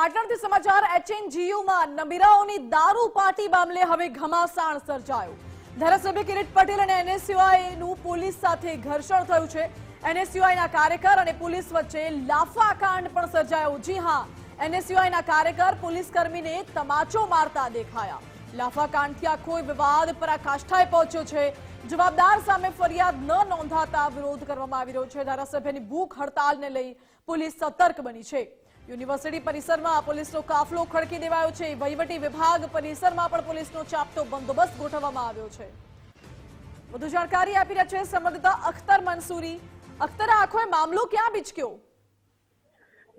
પાટણથી સમાચાર એચએનજીયુમાં નબીરાઓની દારૂ પાર્ટી મામલે હવે ઘમાસાણ સર્જાયો. ધારાસભ્ય કિરીટ પટેલ અને એનએસયુઆઈનું પોલીસ સાથે ઘર્ષણ થયું છે. એનએસયુઆઈના કાર્યકર અને પોલીસ વચ્ચે લાફાકાંડ પણ સર્જાયો. જી હા એનએસયુઆઈના કાર્યકર પોલીસ કર્મીને તમાચો મારતા દેખાયા. લાફાકાંડથી આ કોઈ વિવાદ પરાકાષ્ઠાએ પહોંચ્યો છે. જવાબદાર સામે ફરિયાદ ન નોંધાતા વિરોધ કરવામાં આવી રહ્યો છે. ધારાસભ્યની ભૂખ હડતાલને લઈ પોલીસ સતર્ક બની છે. યુનિવર્સિટી પરિસરમાં પોલીસનો કાફલો ખડકી દેવાયો છે. વહીવટી વિભાગ પરિસરમાં પણ પોલીસનો ચાપતો બંદોબસ્ત ગોઠવવામાં આવ્યો છે. વધુ જાણકારી આપી રહ્યા છે સંવાદદાતા અખ્તર મંસૂરી. અખ્તર આખો મામલો ક્યાં બીચક્યો?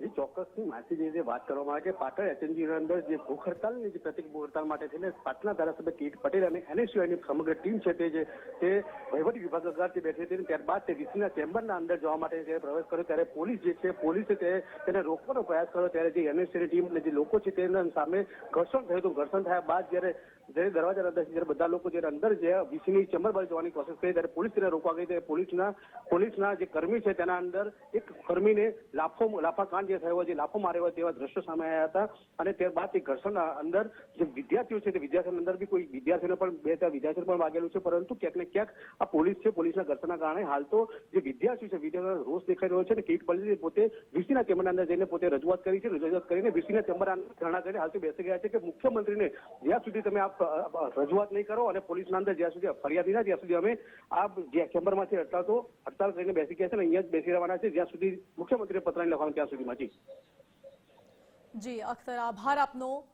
એ ચોક્કસની માહિતી જે વાત કરવામાં આવે કે પાટણ એચએનજી અંદર જે ભૂખ હડતાલની જે પ્રતિક ભૂખ હડતાલ માટે થઈને પાટણના ધારાસભ્ય કીટ પટેલ અને એનએસયુઆઈની સમગ્ર ટીમ છે તે જે, તે વહીવટી વિભાગ અગારથી બેઠી હતી ત્યારબાદ તે વીસીના ચેમ્બરના અંદર જવા માટે જ્યારે પ્રવેશ કર્યો, ત્યારે પોલીસ જે છે, પોલીસે તે, તેને રોકવાનો પ્રયાસ કર્યો, ત્યારે જે એનએસયુની ટીમ અને જે લોકો છે તેના સામે ઘર્ષણ થયું હતું. ઘર્ષણ થયા બાદ જ્યારે જ્યારે દરવાજા અંદર જ્યારે બધા લોકો જ્યારે અંદર જે વીસીની ચેમ્બર બાજુ જવાની કોશિશ કરી, ત્યારે પોલીસ તેને રોકવા ગઈ. ત્યારે પોલીસના પોલીસના જે કર્મી છે તેના અંદર એક કર્મીને લાફો, લાફાકાંડ જે થયો જે લાફો માર્યો તેવા દ્રશ્યો સામે આવ્યા હતા. અને ત્યારબાદ તે ઘર્ષણ અંદર જે વિદ્યાર્થીઓ છે, તે વિદ્યાર્થીઓ અંદર બી કોઈ વિદ્યાર્થીઓને પણ બે ત્યાં વિદ્યાર્થીઓ પણ વાગેલું છે, પરંતુ ક્યાંક ને ક્યાંક આ પોલીસ છે, પોલીસના ઘર્ષણના કારણે હાલ તો જે વિદ્યાર્થીઓ છે, વિદ્યાર્થીઓનો રોષ દેખાઈ રહ્યો છે અને કીટ પલ્લી પોતે વીસીના ચેમ્બરના અંદર જઈને પોતે રજૂઆત કરી છે. રજૂઆત કરીને વીસીના ચેમ્બર અંદર ધરણા કરીને હાલ તો બેસી ગયા છે કે મુખ્યમંત્રીને જ્યાં સુધી તમે આ રજૂઆત નહીં કરો અને પોલીસના અંદર જ્યાં સુધી ફરિયાદી ના જ્યાં સુધી અમે આ જે ચેમ્બરમાંથી હડતાલ તો હડતાલ કરીને બેસી ગયા છે અને અહીંયા જ બેસી રહેવાના છે. જ્યાં સુધી મુખ્યમંત્રીને પત્ર લખવાનું, ત્યાં સુધીમાં જી. જી અખ્તર આભાર આપનો.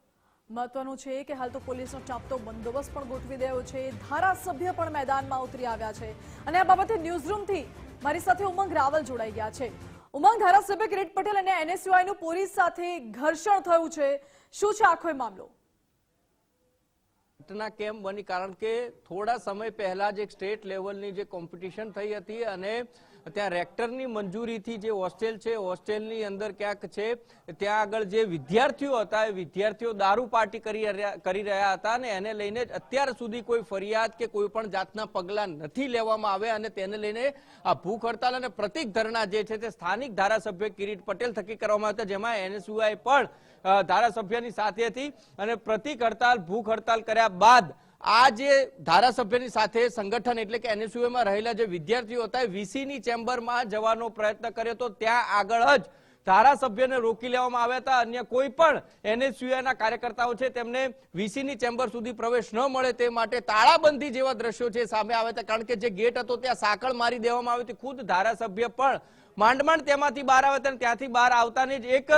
મહત્વનું છે કે હાલ તો પોલીસનો ચાપતો બંદોબસ્ત પણ ગોઠવી દેવો છે. ધારાસભ્ય પણ મેદાનમાં ઉતરી આવ્યા છે. અને આ બાબતે ન્યૂઝરૂમથી મારી સાથે ઉમંગ રાવલ જોડાઈ ગયા છે. ઉમંગ ધારાસભ્ય કિરીટ પટેલ અને એનએસયુઆઈ નું પોલીસ સાથે ઘર્ષણ થયું છે. શું છે આખો મામલો? ઘટના કેમ બની? કારણ કે થોડા સમય પહેલા જ એક સ્ટેટ લેવલની જે કોમ્પિટિશન થઈ હતી અને ત્યાં રેક્ટરની મંજૂરીથી જે હોસ્ટેલ છે, હોસ્ટેલની અંદર ક્યાંક છે, ત્યાં આગળ જે વિદ્યાર્થીઓ હતા, એ વિદ્યાર્થીઓ દારૂ પાર્ટી કરી કરી રહ્યા હતા અને એને લઈને અત્યાર સુધી કોઈ ફરિયાદ કે કોઈ પણ જાતના પગલાં નથી લેવામાં આવ્યા અને તેને લઈને આ ભૂખ હડતાલ અને પ્રતિક ધરણા જે છે તે સ્થાનિક ધારાસભ્ય કિરીટ પટેલ થકી કરવામાં હતા, જેમાં એનએસયુઆઈ પણ ધારાસભ્યની સાથે હતી અને પ્રતિક હડતાલ, ભૂખ હડતાલ કર્યા બાદ આ જે ધારાસભ્યની સાથે સંગઠન એટલે કે એનએસયુએમાં રહેલા જે વિદ્યાર્થીઓ હતા, એ વીસીની ચેમ્બરમાં જવાનો પ્રયત્ન કર્યો તો ત્યાં આગળ જ ધારાસભ્યને રોકી લેવામાં આવ્યા હતા. અન્ય કોઈ પણ એનએસયુએના કાર્યકર્તાઓ છે, તેમને વીસીની ચેમ્બર સુધી પ્રવેશ ન મળે તે માટે તાળાબંધી જેવા દ્રશ્યો છે સામે આવ્યા હતા. કારણ કે જે ગેટ હતો, ત્યાં સાંકળ મારી દેવામાં આવી હતી. ખુદ ધારાસભ્ય પણ માંડ માંડ તેમાંથી બહાર આવે અને ત્યાંથી બહાર આવતાની જ એક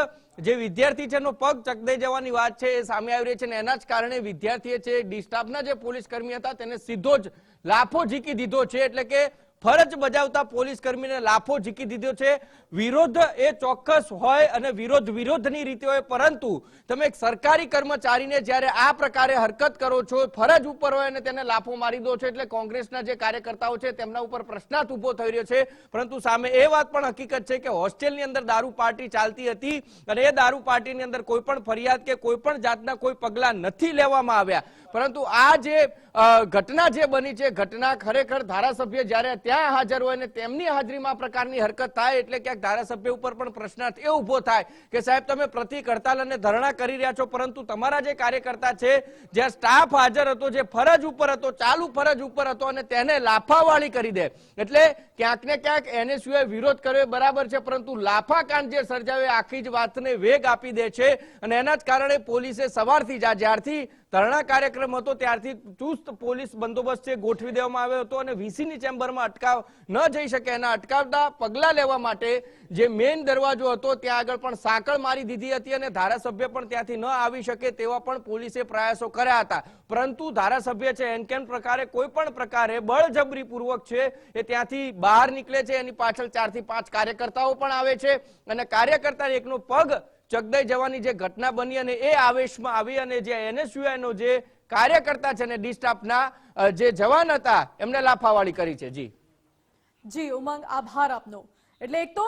જે વિદ્યાર્થી છે એનો પગ ચકદાઈ જવાની વાત છે, એ સામે આવી રહી છે અને એના જ કારણે વિદ્યાર્થીએ છે ડિસ્ટાફના જે પોલીસ કર્મી હતા, તેને સીધો જ લાફો ઝીકી દીધો છે. એટલે કે ફરજ બજાવતા પોલીસ કર્મીને લાફો ઝીકી દીધો છે. વિરોધ એ ચોક્કસ હોય અને વિરોધ વિરોધની રીતે હોય, પરંતુ તમે એક સરકારી કર્મચારીને જ્યારે આ પ્રકારે હરકત કરો છો, ફરજ ઉપર હોય અને તેને લાફો મારી દો છો, એટલે કોંગ્રેસના જે કાર્યકર્તાઓ છે તેમના ઉપર પ્રશ્નાર્થ ઊભો થઈ રહ્યો છે. પરંતુ સામે એ વાત પણ હકીકત છે કે હોસ્ટેલની અંદર દારૂ પાર્ટી ચાલતી હતી અને એ દારૂ પાર્ટીની અંદર કોઈ પણ ફરિયાદ કે કોઈ પણ જાતના કોઈ પગલાં નથી લેવામાં આવ્યા. પરંતુ આ જે ઘટના જે બની છે, ઘટના ખરેખર ધારાસભ્ય જ્યારે ત્યાં હાજર હોય ને તેમની હાજરીમાં પ્રકારની હરકત થાય એટલે ક્યાંક ધારાસભ્ય ઉપર પણ પ્રશ્નાર્થ એ ઊભો થાય કે સાહેબ તમે પ્રતિક હડતાલ અને ધરણા કરી રહ્યા છો, પરંતુ તમારા જે કાર્યકર્તા છે, જ્યાં સ્ટાફ હાજર હતો, જે ફરજ ઉપર હતો, ચાલુ ફરજ ઉપર હતો અને તેને લાફાવાળી કરી દે. એટલે ક્યાંક ને ક્યાંક એનએસયુએ વિરોધ કર્યો બરાબર છે, પરંતુ લાફાકાંડ જે સર્જાયો એ આખી જ વાતને વેગ આપી દે છે અને એના જ કારણે પોલીસે સવારથી જ આ જ્યારથી ધરણા કાર્યક્રમ હતો, ત્યારથી ચુસ્ત પોલીસ બંદોબસ્ત છે, ગોઠવી દેવામાં આવ્યો હતો અને વીસીની ચેમ્બરમાં અટકાવ ન જઈ શકે એના અટકાવતા પગલાં લેવા માટે જે મેઇન દરવાજો હતો, ત્યાં આગળ પણ સાંકળ મારી દીધી હતી અને ધારાસભ્ય પણ ત્યાંથી ન આવી શકે તેવા પણ પોલીસે પ્રયાસો કર્યા હતા. પરંતુ ધારાસભ્ય છે, એન કેન પ્રકારે કોઈ પણ પ્રકારે બળજબરીપૂર્વક છે, એ ત્યાંથી બહાર નીકળે છે, એની પાછળ ચારથી પાંચ કાર્યકર્તાઓ પણ આવે છે અને કાર્યકર્તા એકનો પગ ચગદાઈ જવાની જે ઘટના બની અને એ આવેશમાં આવી અને જે NSUI નો જે કાર્યકર્તા છે ને ડિસ્ટાફના જે જવાન હતા, એમને લાફાવાળી કરી છે. જી. જી, ઉમંગ, આભાર આપનો. એટલે એક તો